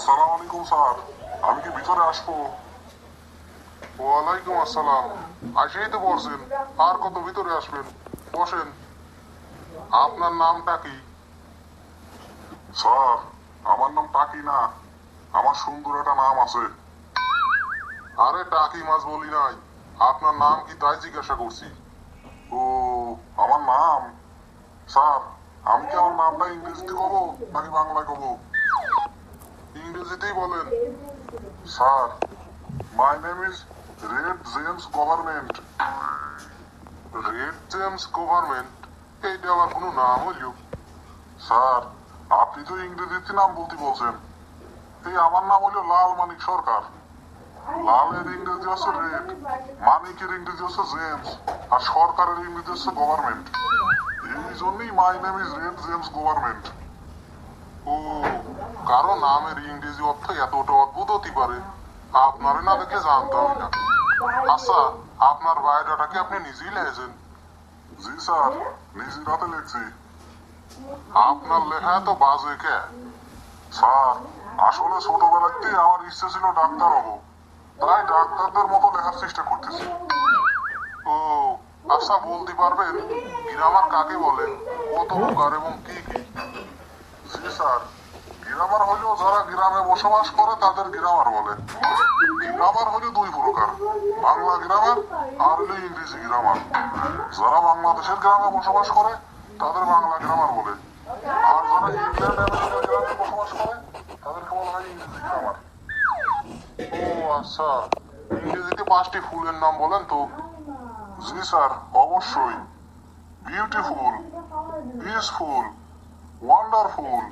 আসসালামু আলাইকুম, স্যার। আমি কি ভিতরে আসব? ওয়ালাইকুম আসসালাম। আসেই তো বলছেন, আর কত ভিতরে আসবেন? বসেন। আপনার নামটা কি? স্যার, আমার নাম টাকি না। আমার সুন্দর একটা নাম আছে। আরে, টাকি মাছ বলি নাই। আপনার নাম কি তাই জিজ্ঞাসা করছি? ও, আমার নাম? স্যার, আমি কি আমার নামটা ইংরেজিতে কব নাকি বাংলায় কব? ইংরেজিতেই বলেন। Sir my name is red James government red James government এইটা আবার কোনো নাম হইল স্যার, আপনি তো ইংরেজিতে নাম বলতে বলছেন। এই আমার নাম হলো লাল মানিক সরকার। লালের ইংরেজি হচ্ছে রেড, মানিকের ইংরেজি হচ্ছে জেমস, আর সরকারের ইংরেজি হচ্ছে গভর্নমেন্ট। এই জন্যই my name is red James government ও, কারও নামের ইংরেজি অর্থ এতটা অদ্ভুত হতে পারে? আপনারে না দেখে জানতাম না। আচ্ছা আপনার বায়োডাটা কি আপনি নিজেই লিখেছেন? জি, স্যার, নিজের হাতে লিখছি। আপনার লেখা তো বাজে কে? স্যার, আসলে ছোটবেলাতে আমার ইচ্ছে ছিল ডাক্তার হব। তাই ডাক্তারদের মতো লেখার চেষ্টা করতেছি। ও আচ্ছা বলতে পারবেন, গ্রামার কাকে বলে? কত প্রকার এবং কি কি? জি, স্যার। গ্রামার হলো যারা গ্রামে বসবাস করে, তাদের গ্রামার বলে। গ্রামার হলো দুই প্রকার। বাংলা গ্রামার আর হলো ইংরেজি গ্রামার। যারা বাংলাদেশের গ্রামে বসবাস করে, তাদের বাংলা গ্রামার বলে। আর যারা ইংল্যান্ড গ্রামে বসবাস করে, তাদেরকে বলা হয় ইংরেজি গ্রামার। ও আচ্ছা। ইংরেজিতে পাঁচটি ফুলের নাম বলেন তো? জি, স্যার, অবশ্যই। Beautiful, peaceful wonderful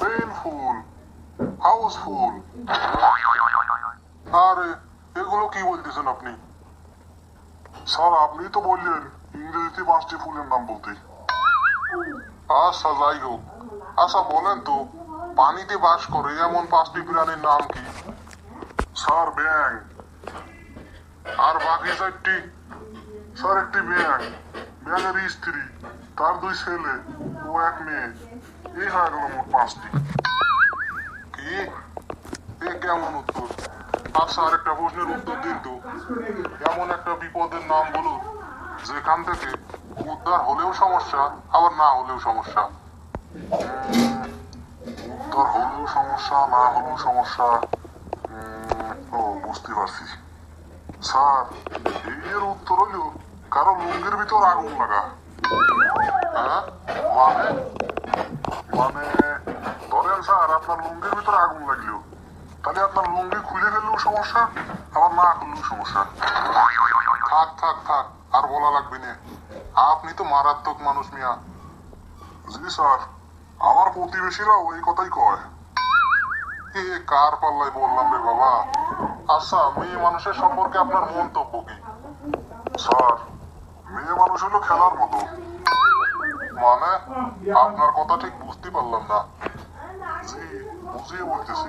painful houseful আরে, এগুলো কি বলতেছেন আপনি? স্যার, আপনি তো বললেন ইংরেজিতে পাঁচটি ফুলের নাম বলতে। আচ্ছা যাই হোক। আচ্ছা বলেন তো, পানিতে বাস করে এমন পাঁচটি প্রাণীর নাম কি? স্যার ব্যাং আর বাকি চারটি? স্যার, একটি ব্যাং ব্যাঙের স্ত্রী তার দুই ছেলে ও এক মেয়ে এই হয়ে গেল মোট পাঁচটি কি এ কেমন উত্তর আচ্ছা আর একটা প্রশ্নের উত্তর দিন তো এমন একটা বিপদের নাম বলুন যেখান থেকে উদ্ধার হলেও সমস্যা আবার না হলেও সমস্যা উদ্ধার হলেও সমস্যা না হলেও সমস্যা ও বুঝতে পারছি স্যার এর উত্তর হইল কারও লুঙ্গির ভিতর আগুন লাগা। হ্যাঁ? মানে? মানে ধরেন স্যার, আপনার লুঙ্গির আগুন লাগল। তাহলে আপনার লুঙ্গি খুলে সমস্যা, আবার না খুললেও সমস্যা। থাক থাক থাক, আর বলা লাগবে না। আপনি তো মারাত্মক মানুষ মিয়া। জি স্যার, আমার প্রতিবেশীরাও এই কথাই কয়। এ কার পাল্লায় বললাম রে বাবা? আচ্ছা মেয়ে মানুষের সম্পর্কে আপনার মন্তব্য কি? স্যার মেয়ে মানুষ হলো খেলার মতো। মানে আপনার কথা ঠিক বুঝতে পারলাম না। বুঝিয়ে বলতেছি।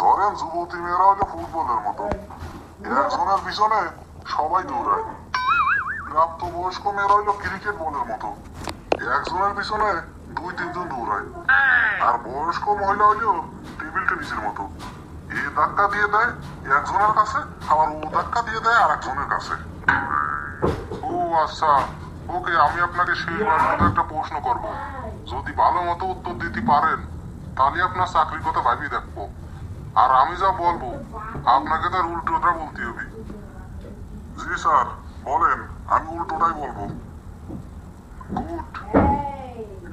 ধরেন যুবতী মেয়েরা হলো ফুটবলের মতো। একজনের পিছনে সবাই দৌড়ায়। মেয়েরা হলো ক্রিকেট বলের মতো। একজনের পিছনে দুই, তিনজন দৌড়ায়। আর বয়স্ক মহিলা হইলেও টেবিল টেনিসের মতো। এ ধাক্কা দিয়ে দেয় একজনের কাছে, আবার ও ধাক্কা দিয়ে দেয় আর একজনের কাছে। আচ্ছা। ওকে, আমি আপনাকে সেইবার মতো একটা প্রশ্ন করব। যদি ভালো মতো উত্তর দিতে পারেন, তাহলে আপনার চাকরির কথা ভাবি দেখব। আর আমি যা বলব, আপনাকে তার উল্টোটা বলতে হবে। জি, স্যার। বলেন, আমি উল্টোটাই বলব। Good.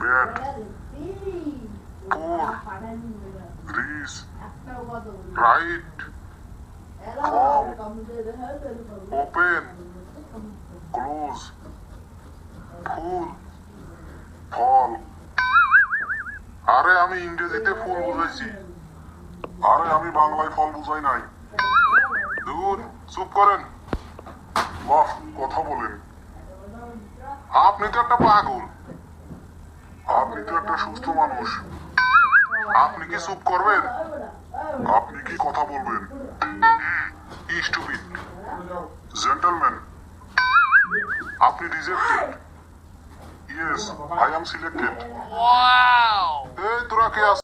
Bad. Poor. Rich right. Open. Close full fall আরে আমি ইংরেজিতে ফুল বুঝাইছি আরে আমি বাংলায় ফল বুঝাই নাই দূর চুপ করেন বাহ কথা বলেন আপনি তো একটা পাগল আপনি তো একটা সুস্থ মানুষ আপনি কি চুপ করবেন আপনি কি কথা বলবেন stupid gentleman Apni rejected. Yes, I am selected. Wow! Hey, Turakya.